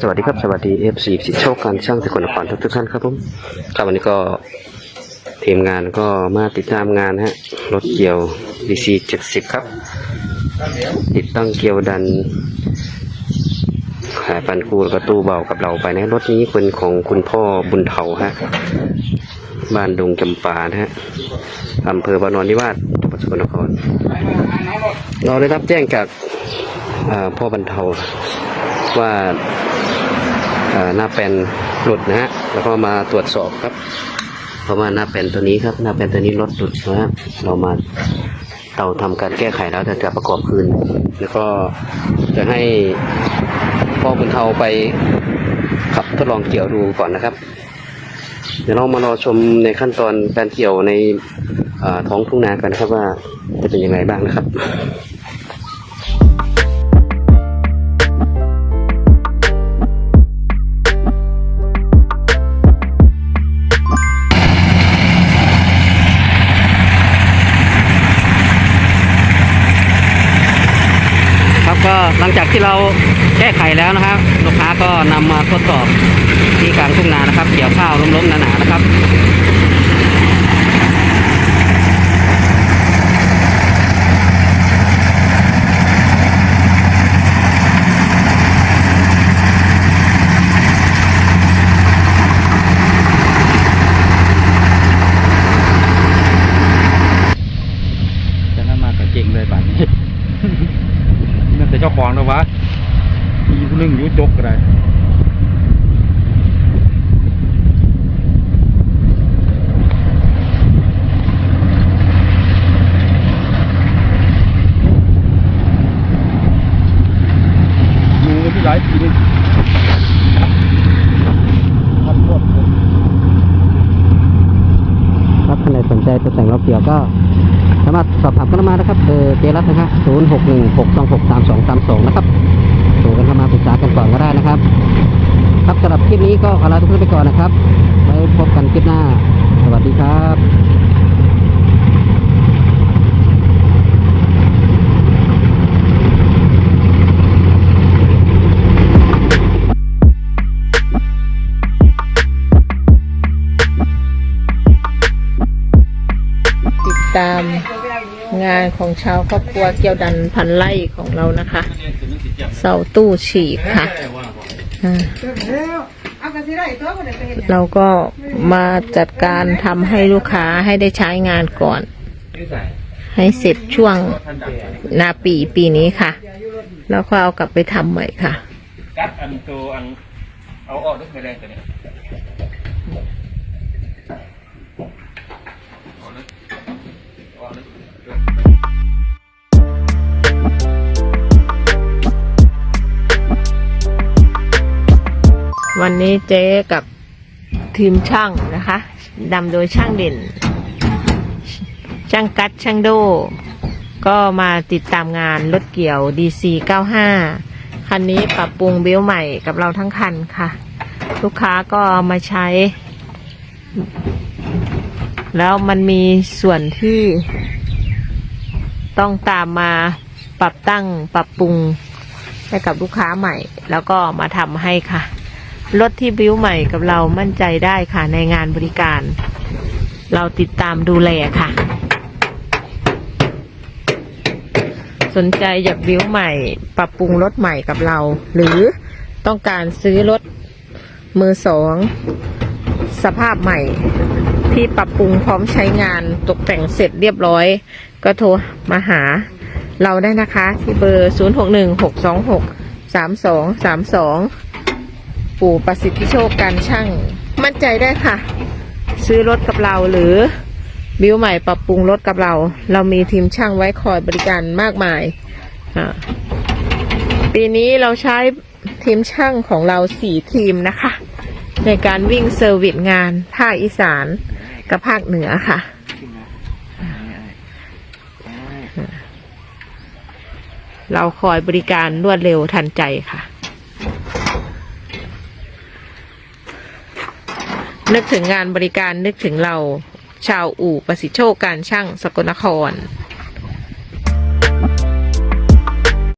สวัสดีครับ สวัสดีเอฟซีสิทธิโชคการช่างสกลนครทุกทุกท่านครับผมครับวันนี้ก็ทีมงานก็มาติดตามงานฮะรถเกี่ยว DC 70ครับ ติดตั้งเกี่ยวดันขายปันคูแล้วก็ตู้เบากับเราไปนะรถนี้เป็นของคุณพ่อบุญเถาฮะบ้านดงจำปานะฮะอำเภอบานอนนิวาสจังหวัดสกลนคร เราได้รับแจ้งจากพ่อบรรเทา ว่าหน้าแปลนหลุดนะฮะแล้วก็มาตรวจสอบครับ เพราะว่าหน้าแปลนตัวนี้ครับหน้าแปลนตัวนี้รถหลุดนะฮะเรามาเราทำการแก้ไขแล้วแต่จะประกอบคืน แล้วก็จะให้พ่อบรรเทาไปขับทดลองเกี่ยวดูก่อนนะครับ เดี๋ยวเรามารอชมในขั้นตอนการเกี่ยวในท้องทุ่งนากันนะครับว่าจะเป็นยังไงบ้างนะครับ ก็หลังจากที่เราแก้ไขแล้วนะครับลูกค้าก็นำมาทดสอบที่กลางทุ่งนานะครับ เกี่ยวข้าวล้มๆหนาๆนะครับ จะนั่นมากับเก่งเลยป่านนี้ นั่นแต่เจ้าของนะวะมีผู้นึงอยุจกอะไรดูกันที่หลายปีนึงทำรถผมครับท่านใดสนใจตัวแต่งรถเกี่ยวก็ สามารถสอบถามกันมานะครับเออเจรัตน์นะศูนย์หกหนึ่งหกสองหกสามสองสามสองนะครับโทรกันเข้ามาปรึกษากันก่อนก็ได้นะครับ ครับสำหรับคลิปนี้ก็ขอลาทุกท่านไปก่อนนะครับไว้พบกันคลิปหน้า สวัสดีครับติดตาม งานของชาวครอบครัวเกี่ยวดันพันไล่ของเรานะคะ เสาตู้ฉีกค่ะ เราก็มาจัดการทำให้ลูกค้าให้ได้ใช้งานก่อน ให้เสร็จช่วงนาปีปีนี้ค่ะ แล้วก็เอากลับไปทำใหม่ค่ะกัดอันตัวอันเอาออกด้วยแรงตัวนี้ วันนี้เจ๊กับทีมช่างนะคะนำโดยช่างเด่น ช่างกัดช่างโด ก็มาติดตามงานรถเกี่ยว DC 95 คันนี้ปรับปรุงเบลใหม่กับเราทั้งคันค่ะ ลูกค้าก็มาใช้ แล้วมันมีส่วนที่ ต้องตามมาปรับตั้งปรับปรุงให้กับลูกค้าใหม่ แล้วก็มาทำให้ค่ะ รถที่บิ้วใหม่กับเรามั่นใจได้ค่ะในงานบริการ เราติดตามดูแลค่ะ สนใจอยากบิ้วใหม่ ปรับปรุงรถใหม่กับเรา หรือต้องการซื้อรถมือสอง สภาพใหม่ที่ปรับปรุงพร้อมใช้งานตกแต่งเสร็จเรียบร้อย ก็โทรมาหาเราได้นะคะที่เบอร์ 0616263232 ปู่ประสิทธิโชคการช่าง มั่นใจได้ค่ะ ซื้อรถกับเราหรือบิวใหม่ปรับปรุงรถกับเรา เรามีทีมช่างไว้คอยบริการมากมายปีนี้เราใช้ทีมช่างของเราสี่ทีมนะคะ ในการวิ่งเซอร์วิสงานภาคอีสานกับภาคเหนือค่ะ เราคอยบริการรวดเร็วทันใจค่ะ นึกถึงงานบริการนึกถึงเรา ชาวอู่ประสิทธิโชคการช่างสกลนคร